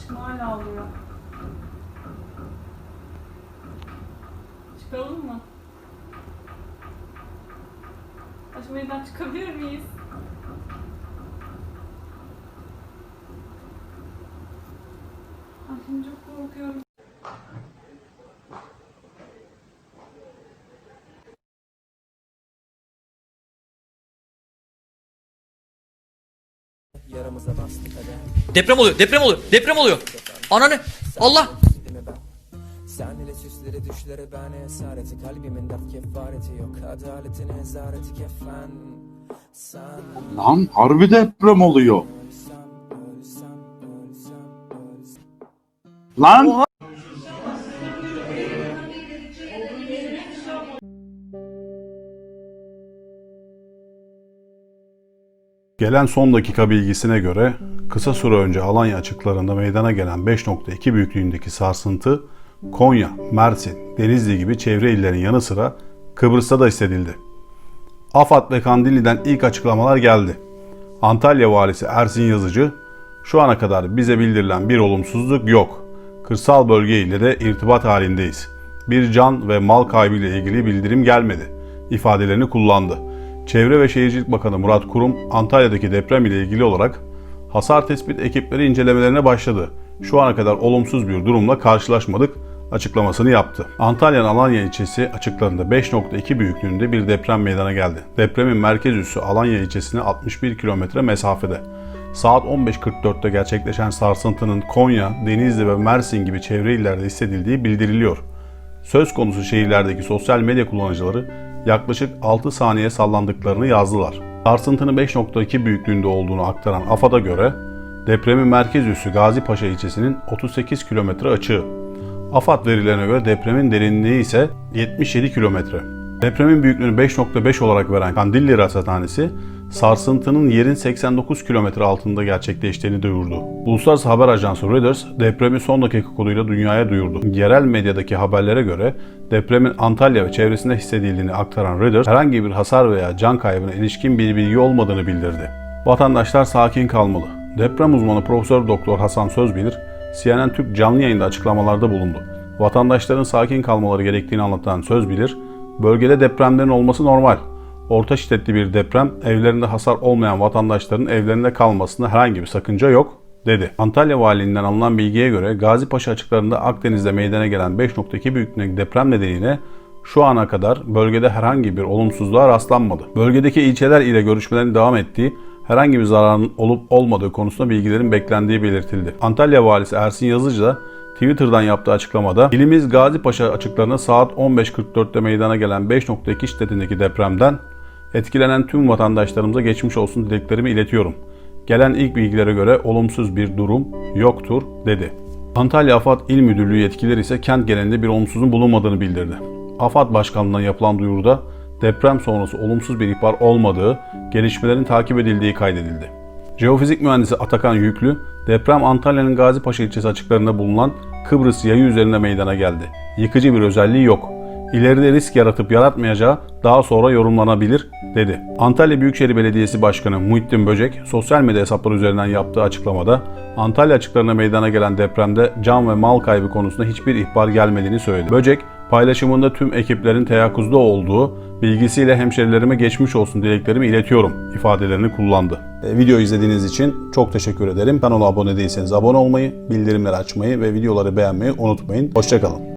Saçım hala ağlıyor. Çıkalım mı? Aşkım çıkabilir miyiz? Şimdi çok korkuyorum. Yaramıza bastık hadi Deprem oluyor, deprem oluyor, deprem oluyor. Ananı, Allah. Ben? Sen ile süsleri düşleri ben esareti Kalbimin dert kefareti yok Adaletin ezareti kefen Sen Lan harbi deprem oluyor. Lan Gelen son dakika bilgisine göre kısa süre önce Alanya açıklarında meydana gelen 5.2 büyüklüğündeki sarsıntı Konya, Mersin, Denizli gibi çevre illerin yanı sıra Kıbrıs'ta da hissedildi. AFAD ve Kandilli'den ilk açıklamalar geldi. Antalya valisi Ersin Yazıcı, şu ana kadar bize bildirilen bir olumsuzluk yok. Kırsal bölge ile de irtibat halindeyiz. Bir can ve mal kaybı ile ilgili bildirim gelmedi. ifadelerini kullandı. Çevre ve Şehircilik Bakanı Murat Kurum, Antalya'daki deprem ile ilgili olarak hasar tespit ekipleri incelemelerine başladı. Şu ana kadar olumsuz bir durumla karşılaşmadık açıklamasını yaptı. Antalya'nın Alanya ilçesi açıklarında 5.2 büyüklüğünde bir deprem meydana geldi. Depremin merkez üssü Alanya ilçesine 61 kilometre mesafede. Saat 15.44'te gerçekleşen sarsıntının Konya, Denizli ve Mersin gibi çevre illerde hissedildiği bildiriliyor. Söz konusu şehirlerdeki sosyal medya kullanıcıları yaklaşık 6 saniye sallandıklarını yazdılar. Sarsıntının 5.2 büyüklüğünde olduğunu aktaran AFAD'a göre depremin merkez üssü Gazipaşa ilçesinin 38 kilometre açığı. AFAD verilerine göre depremin derinliği ise 77 kilometre. Depremin büyüklüğünü 5.5 olarak veren Kandilli Rasathanesi, sarsıntının yerin 89 kilometre altında gerçekleştiğini duyurdu. Uluslararası haber ajansı Reuters, depremi son dakika koduyla dünyaya duyurdu. Yerel medyadaki haberlere göre depremin Antalya ve çevresinde hissedildiğini aktaran Reuters, herhangi bir hasar veya can kaybına ilişkin bir bilgi olmadığını bildirdi. Vatandaşlar sakin kalmalı. Deprem uzmanı Profesör Doktor Hasan Sözbilir, CNN Türk canlı yayında açıklamalarda bulundu. Vatandaşların sakin kalmaları gerektiğini anlatan Sözbilir, bölgede depremlerin olması normal. Orta şiddetli bir deprem, evlerinde hasar olmayan vatandaşların evlerinde kalmasında herhangi bir sakınca yok, dedi. Antalya Valiliğinden alınan bilgiye göre Gazipaşa açıklarında Akdeniz'de meydana gelen 5.2 büyüklüğündeki deprem nedeniyle şu ana kadar bölgede herhangi bir olumsuzluğa rastlanmadı. Bölgedeki ilçeler ile görüşmelerin devam ettiği, herhangi bir zararın olup olmadığı konusunda bilgilerin beklendiği belirtildi. Antalya Valisi Ersin Yazıcı da Twitter'dan yaptığı açıklamada ilimiz Gazipaşa açıklarına saat 15.44'te meydana gelen 5.2 şiddetindeki depremden etkilenen tüm vatandaşlarımıza geçmiş olsun dileklerimi iletiyorum. Gelen ilk bilgilere göre olumsuz bir durum yoktur dedi. Antalya AFAD İl Müdürlüğü yetkilileri ise kent genelinde bir olumsuzun bulunmadığını bildirdi. AFAD Başkanlığı'ndan yapılan duyuruda deprem sonrası olumsuz bir ihbar olmadığı, gelişmelerin takip edildiği kaydedildi. Jeofizik mühendisi Atakan Yüklü, deprem Antalya'nın Gazipaşa ilçesi açıklarında bulunan Kıbrıs yayı üzerinde meydana geldi. Yıkıcı bir özelliği yok. İleride risk yaratıp yaratmayacağı daha sonra yorumlanabilir, dedi. Antalya Büyükşehir Belediyesi Başkanı Muhittin Böcek, sosyal medya hesapları üzerinden yaptığı açıklamada, Antalya açıklarına meydana gelen depremde can ve mal kaybı konusunda hiçbir ihbar gelmediğini söyledi. Böcek, paylaşımında tüm ekiplerin teyakkuzda olduğu, bilgisiyle hemşerilerime geçmiş olsun dileklerimi iletiyorum ifadelerini kullandı. E, Video izlediğiniz için çok teşekkür ederim. Kanala abone değilseniz abone olmayı, bildirimleri açmayı ve videoları beğenmeyi unutmayın. Hoşçakalın.